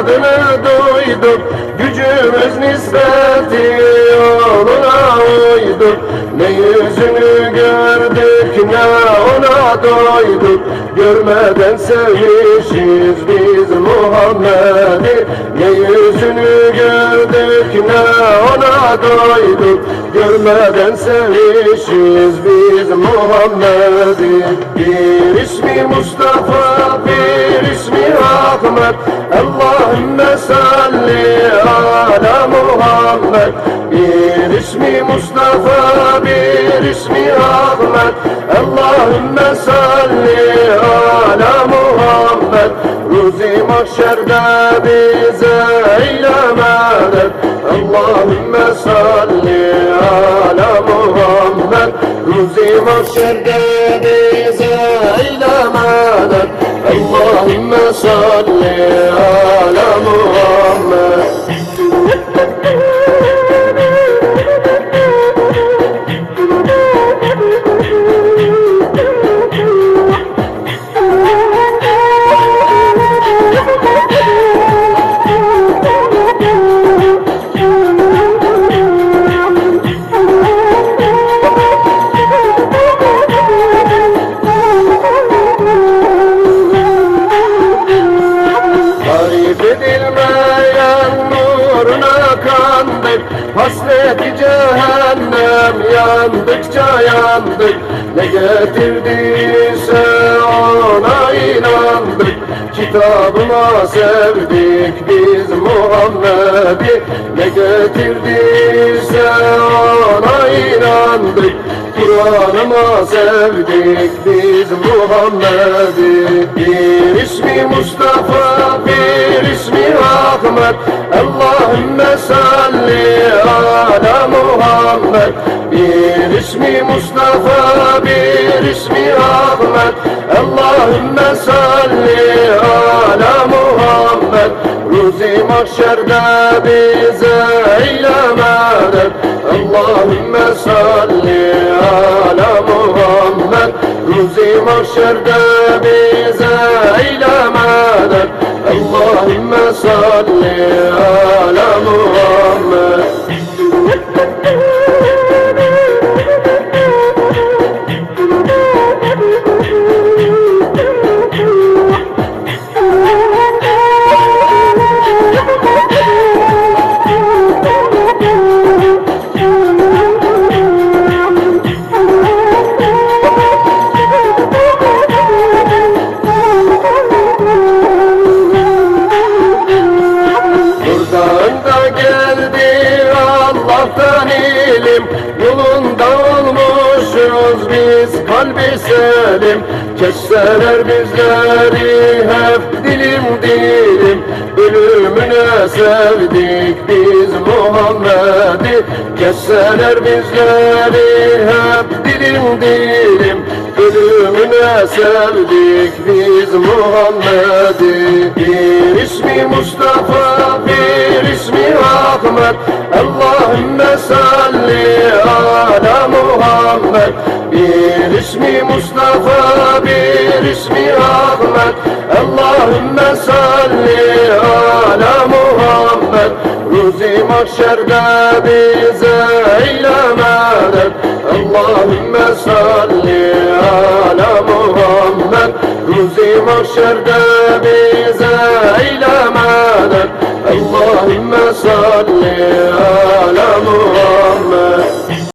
adını duydum. Gücümüz nispeti yoluna uydum Ne yüzünü gördük ne ona doyduk. Görmeden sevmişiz biz Muhammed'i. Ne yüzünü gördük ne ona doyduk. Görmeden sevmişiz biz Muhammed'i. Bir ismi Mustafa bir ismi Ahmet. Allah Allahümme salli ala Muhammed. Bir ismi Mustafa bir ismi Ahmet. Allahümme salli ala Muhammed. Ruzi mahşerde bize eylemedet Allahümme salli ala Muhammed. Ruzi mahşerde bize eylemedet Allahümme salli ala Muhammed Hasreti cehennem yandıkça yandık Ne getirdiyse ona inandık. Kitabına sevdik biz Muhammed'i. Ne getirdiyse ona inandık. Kur'an'ıma sevdik biz Muhammed'i. Bir ismi Mustafa bir ismi Ahmet. Allahümme salli ala Muhammed Bir ismi Mustafa bir ismi Ahmet. Allahümme salli ala Muhammed. Ruzi mahşerde bize eylemedet Allahümme salli ala Muhammed. Ruzi mahşerde bize eylemedet Allahümme salli Allah'tan ilim Yolunda olmuşuz biz kalbi selim. Kesseler bizleri hep dilim dilim. Ölümüne sevdik biz Muhammed'i. Kesseler bizleri hep dilim dilim. Ölümüne sevdik biz Muhammed'i. Bir ismi Mustafa Muhammed Bir ismi Mustafa bir ismi Ahmet. Allahümme salli ala Muhammed. Ruzi mahşerde bize eylemedet Allahümme salli ala Muhammed. Ruzi mahşerde bize eylemedet Allahümme salli